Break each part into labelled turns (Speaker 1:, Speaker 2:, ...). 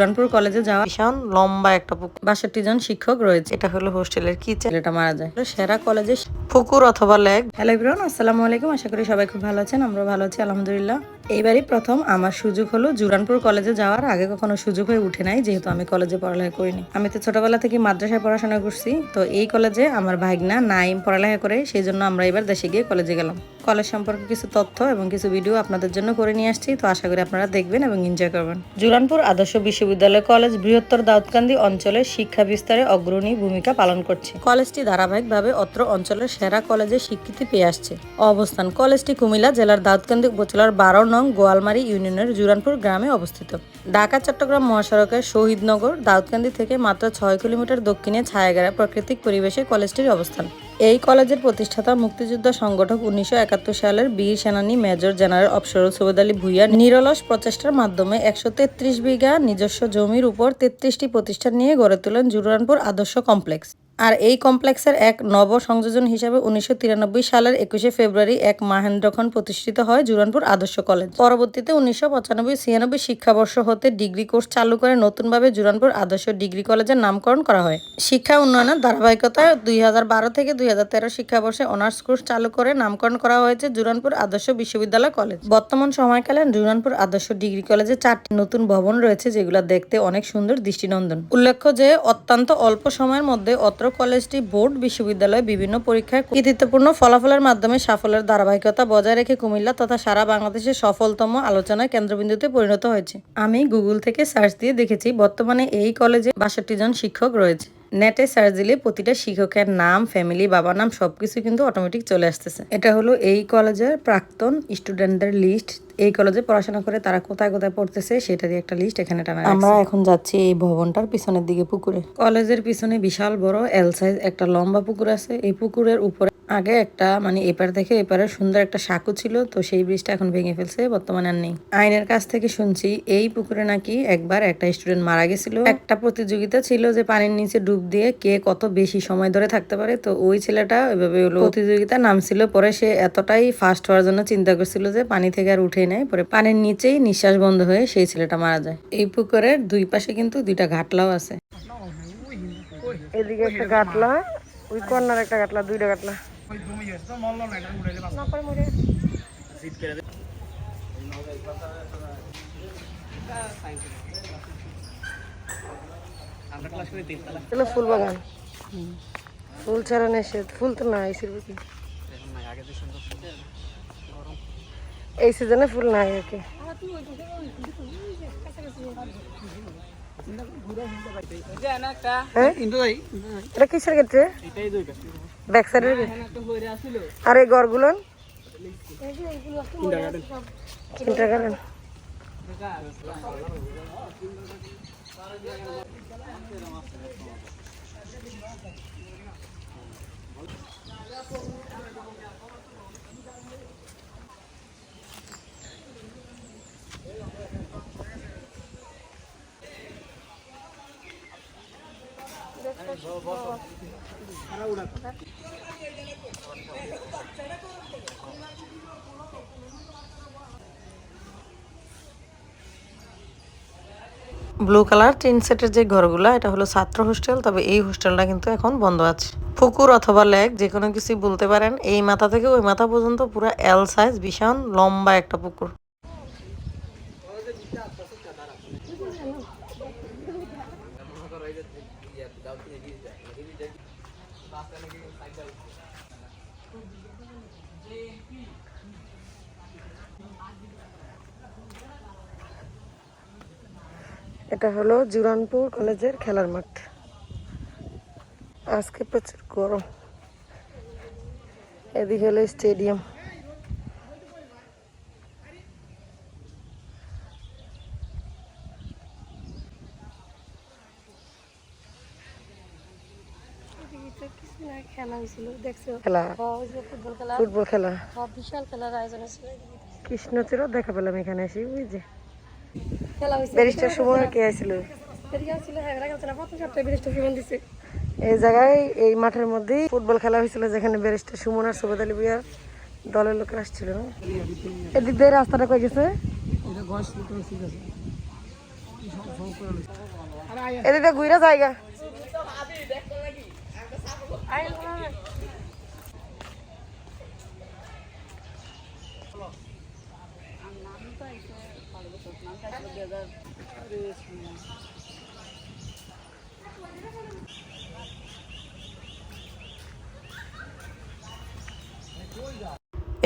Speaker 1: রংপুর কলেজে যাওয়া ভীষণ লম্বা একটা পুকুর। বাষট্টি জন শিক্ষক রয়েছে। এটা হলো হোস্টেলের কিচেন। এটা মারা যায়। সেরা কলেজে পুকুর অথবা লেক। হ্যালো ইব্রান আসসালামু আলাইকুম। আশা করি সবাই খুব ভালো আছেন আমরা ভালো আছি আলহামদুলিল্লাহ। এইবারই প্রথম। আমার সুযোগ হলো জুরানপুর কলেজে যাওয়ার। আগে কখনো সুযোগ হয়ে উঠে নাই, যেহেতু আমি কলেজে পড়ালেখা করিনি। আমি তো ছোটবেলা থেকে মাদ্রাসায় পড়াশোনা করছি। তো এই কলেজে আমার ভাইগনা নাইম পড়ালেখা করে সেই জন্য আমরা এবার দেশে গিয়ে কলেজে গেলাম। কলেজ সম্পর্কে কিছু তথ্য এবং কিছু ভিডিও আপনাদের জন্য করে নিয়ে আসছি। তো আশা করি আপনারা দেখবেন এবং এনজয় করবেন। জুরানপুর আদর্শ বিশ্ববিদ্যালয় কলেজ বৃহত্তর দাউদকান্দি অঞ্চলের শিক্ষা বিস্তারে অগ্রণী ভূমিকা পালন করছে। কলেজটি ধারাবাহিকভাবে অত্র অঞ্চলের সেরা কলেজে স্বীকৃতি পেয়ে আসছে। অবস্থান কলেজটি কুমিল্লা জেলার দাউদকান্দি উপজেলার বারো নং গোয়ালমারি ইউনিয়নের জুরানপুর গ্রামে অবস্থিত। ঢাকা, চট্টগ্রাম মহাসড়কের শহীদনগর, দাউদকান্দি থেকে মাত্র ছয় কিলোমিটার দক্ষিণে ছায়াগাড়া প্রাকৃতিক পরিবেশে কলেজটির অবস্থান। এই কলেজের প্রতিষ্ঠাতা মুক্তিযোদ্ধা সংগঠক উনিশশো একাত্তর সালের বীর সেনানী মেজর জেনারেল অফসরুল সৈয়দ আলী ভুইয়া নিরলস প্রচেষ্টার মাধ্যমে একশো তেত্রিশ বিঘা নিজস্ব জমির উপর তেত্রিশটি প্রতিষ্ঠান নিয়ে গড়ে তোলেন জুরানপুর আদর্শ কমপ্লেক্স। আর এই কমপ্লেক্সের এক নব সংযোজন হিসাবে উনিশশো তিরানব্বই সালের একুশে ফেব্রুয়ারি এক মাহেন্দ্রক্ষণ প্রতিষ্ঠিত হয় জুরানপুর আদর্শ কলেজ। পরবর্তীতে উনিশশো পঁচানব্বই, ছিয়ানব্বই শিক্ষাবর্ষ হতে ডিগ্রি কোর্স চালু করে নতুনভাবে জুরানপুর আদর্শ ডিগ্রি কলেজের নামকরণ করা হয়। শিক্ষা উন্নয়নের ধারাবাহিকতায় দুই হাজার বারো থেকে দুই হাজার তেরো শিক্ষাবর্ষে অনার্স কোর্স চালু করে নামকরণ করা হয়েছে জুরানপুর আদর্শ বিশ্ববিদ্যালয় কলেজ। বর্তমান সময়কালে জুরানপুর আদর্শ ডিগ্রি কলেজে চারটি নতুন ভবন রয়েছে যেগুলো দেখতে অনেক সুন্দর দৃষ্টিনন্দন। উল্লেখ্য যে, অত্যন্ত অল্প সময়ের মধ্যে অত্র কলেজটি বোর্ড বিশ্ববিদ্যালয়ে বিভিন্ন পরীক্ষায় কৃতিত্বপূর্ণ ফলাফলের মাধ্যমে সাফল্যের ধারাবাহিকতা বজায় রেখে কুমিল্লা তথা সারা বাংলাদেশের সফলতম আলোচনায় কেন্দ্রবিন্দুতে পরিণত হয়েছে। আমি গুগল থেকে সার্চ দিয়ে দেখেছি, বর্তমানে এই কলেজে বাষট্টি জন শিক্ষক রয়েছে। নেটে সার্চ দিলে প্রতিটা শিক্ষকের নাম ফ্যামিলি বাবার নাম সব কিছু কিন্তু অটোমেটিক চলে আসতেছে। এটা হলো এই কলেজের প্রাক্তন স্টুডেন্টদের লিস্ট এই কলেজে পড়াশোনা করে তারা কোথায় কোথায় পড়তেছে সেটারই একটা লিস্ট এখানে টানা আমরা এখন যাচ্ছি এই ভবনটার পিছনের দিকে পুকুরে। কলেজের পিছনে বিশাল বড় এল সাইজ একটা লম্বা পুকুর আছে। এই পুকুরের উপরে আগে একটা মানে এপার থেকে এপারে সুন্দর একটা সাঁকু ছিল তো সেই ব্রিজটা এখন ভেঙে ফেলছে বর্তমানে আর নেই। আইনের কাছ থেকে শুনছি এই পুকুরে নাকি একবার একটা স্টুডেন্ট মারা গেছিল। একটা প্রতিযোগিতা ছিল যে পানির নিচে ডুব দিয়ে কে কত বেশি সময় ধরে থাকতে পারে তো ওই ছেলেটা ওইভাবে হলো প্রতিযোগিতা নামছিল পরে সে এতটাই ফাস্ট হওয়ার জন্য চিন্তা করছিল যে পানি থেকে আর উঠে নেয় পরে পানির নিচেই নিঃশ্বাস বন্ধ হয়ে সেই ছেলেটা মারা যায়। এই পুকুরের দুই পাশে কিন্তু দুইটা ঘাটলাও আছে। এদিকে একটা ঘাটলা ওই কর্নার একটা ঘাটলা দুইটা ঘাটলা। ফুল বাগান। ফুল ছাড়া নিষেধ ফুল তো না এসির কি? এই সিজনে ফুল নাই আর কি। হ্যাঁ? এটা কিসের ক্ষেত্রে? ব্যাক সাইডের আর এই গড়গুলো? কিন্টারগার্টেন ব্লু কালার টিন সেটের যে ঘরগুলা, এটা হলো ছাত্র হোস্টেল তবে এই হোস্টেলটা কিন্তু এখন বন্ধ আছে। পুকুর অথবা লেক যে কোনো কিছুই বলতে পারেন, এই মাথা থেকে ওই মাথা পর্যন্ত পুরো এল সাইজ ভীষণ লম্বা একটা পুকুর। এটা হলো জুরানপুর কলেজের খেলার মাঠ। আজকে প্রচুর গরম। এদিকে হলো স্টেডিয়াম।
Speaker 2: ফুটবল খেলা।
Speaker 1: খেলা
Speaker 2: বিশাল খেলার আয়োজন ছিল
Speaker 1: দেখা পেলাম এখানে এসে
Speaker 2: হয়েছে
Speaker 1: ব্যারিস্টার সময় কে আসছিল
Speaker 2: হ্যাঁ
Speaker 1: এই জায়গায় এই মাঠের মধ্যেই ফুটবল খেলা হয়েছিল যেখানে ব্যারিস্টার সুমন আর সুবেদ আলী ভুইয়ার দলের লোকেরা আসছিল। এদিক দিয়ে রাস্তাটা কই গেছে? এদিকে ঘুরে জায়গা।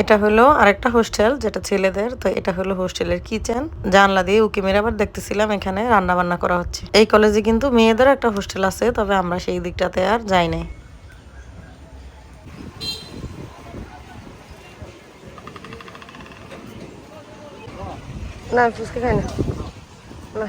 Speaker 1: এটা হলো আরেকটা হোস্টেল, যেটা ছেলেদের, তো এটা হলো হোস্টেলের কিচেন। জানলা দিয়ে উকি মেরে আবার দেখতেছিলাম এখানে রান্না বান্না করা হচ্ছে। এই কলেজে কিন্তু মেয়েদের একটা হোস্টেল আছে, তবে আমরা সেই দিকটাতে আর যাই নাই। না ফুচকা খাই না না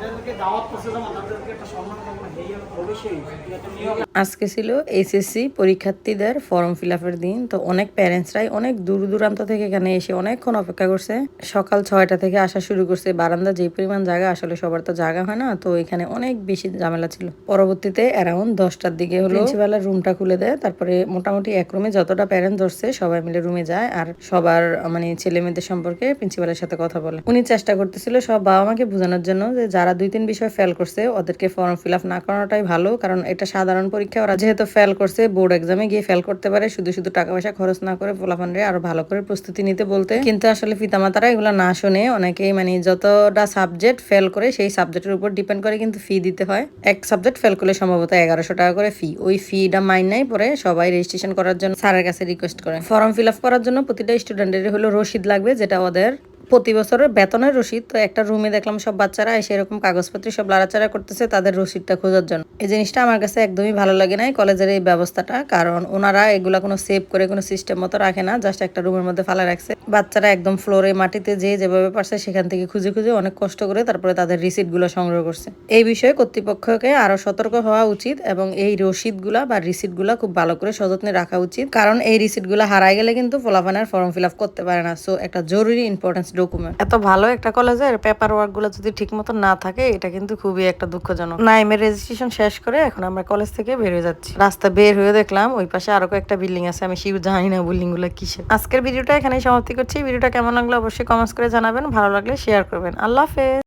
Speaker 1: আজকে ছিল এসএসসি পরীক্ষার্থীদের ফর্ম ফিল আপের দিন তো অনেক প্যারেন্টসরাই অনেক দূর দূরান্ত থেকে এখানে এসে অনেকক্ষণ অপেক্ষা করছে। সকাল ছয়টা থেকে আসা শুরু করছে বারান্দা যে পরিমাণ জায়গা আসলে সবার তো জায়গা হয় না তো এখানে অনেক বেশি ঝামেলা ছিল। পরবর্তীতে অ্যারাউন্ড দশটার দিকে হলো প্রিন্সিপালের রুমটা খুলে দেয় তারপরে মোটামুটি এক রুমে যতটা প্যারেন্ট ধরছে সবাই মিলে রুমে যায় আর সবার মানে ছেলে মেয়েদের সম্পর্কে প্রিন্সিপালের সাথে কথা বলে। উনি চেষ্টা করতেছিল সব বাবা মাকে বোঝানোর জন্য যে যারা দুই তিন বিষয় ফেল করছে, ওদেরকে ফর্ম ফিল আপ না করাটাই ভালো, কারণ এটা সাধারণ পরীক্ষা। ওরা যেহেতু ফেল করছে বোর্ড এক্সামে গিয়ে ফেল করতে পারে, শুধু শুধু টাকা পয়সা খরচ না করে ফলাফানরে আরও ভালো করে প্রস্তুতি নিতে বলতে। কিন্তু আসলে পিতামাতারা এগুলো না শুনে অনেকেই মানে যতটা সাবজেক্ট ফেল করে, সেই সাবজেক্টের উপর ডিপেন্ড করে কিন্তু ফি দিতে হয়। এক সাবজেক্ট ফেল করলে সম্ভবত এগারোশো টাকা করে ফি ওই ফিটা মাইন নাই পরে সবাই রেজিস্ট্রেশন করার জন্য স্যারের কাছে রিকোয়েস্ট করে। ফর্ম ফিল আপ করার জন্য প্রতিটা স্টুডেন্টের হলো রসিদ লাগবে, যেটা ওদের প্রতি বছরের বেতনের রসিদ। তো একটা রুমে দেখলাম সব বাচ্চারা এসে এরকম কাগজপত্র সব লাড়াচাড়া করতেছে তাদের রসিদটা খোঁজার জন্য। এই জিনিসটা আমার কাছে একদমই ভালো লাগে নাই কলেজের এই ব্যবস্থাটা, কারণ ওনারা এগুলা কোনো সেভ করে কোনো সিস্টেম মতো রাখে না জাস্ট একটা রুমের মধ্যে ফালা রাখছে। বাচ্চারা একদম ফ্লোরে মাটিতে যে যেভাবে পারছে সেখান থেকে খুঁজে খুঁজে অনেক কষ্ট করে তারপরে তাদের রিসিটগুলো সংগ্রহ করছে। এই বিষয়ে কর্তৃপক্ষকে আরও সতর্ক হওয়া উচিত এবং এই রসিদগুলা বা রিসিটগুলা খুব ভালো করে সযত্নে রাখা উচিত। কারণ এই রিসিটগুলো হারাই গেলে কিন্তু ফলাফানের ফর্ম ফিল করতে পারে না। সো একটা জরুরি ইম্পর্টেন্স ডকুমেন্ট এত ভালো একটা কলেজের পেপার ওয়ার্কগুলো যদি ঠিক মতো না থাকে, এটা কিন্তু খুবই একটা দুঃখজনক। নাইমের রেজিস্ট্রেশন শেষ করে এখন আমরা কলেজ থেকে বের হয়ে যাচ্ছি। রাস্তা বের হয়ে দেখলাম, ওই পাশে আরও কয়েকটা বিল্ডিং আছে, আমি শিব জানি না বিল্ডিংগুলো কিসে আজকের ভিডিওটা এখানে সমাপ্তি করছি। ভিডিওটা কেমন লাগল অবশ্যই কমেন্টস করে জানাবেন, ভালো লাগলে শেয়ার করবেন। আল্লাহ হাফেজ!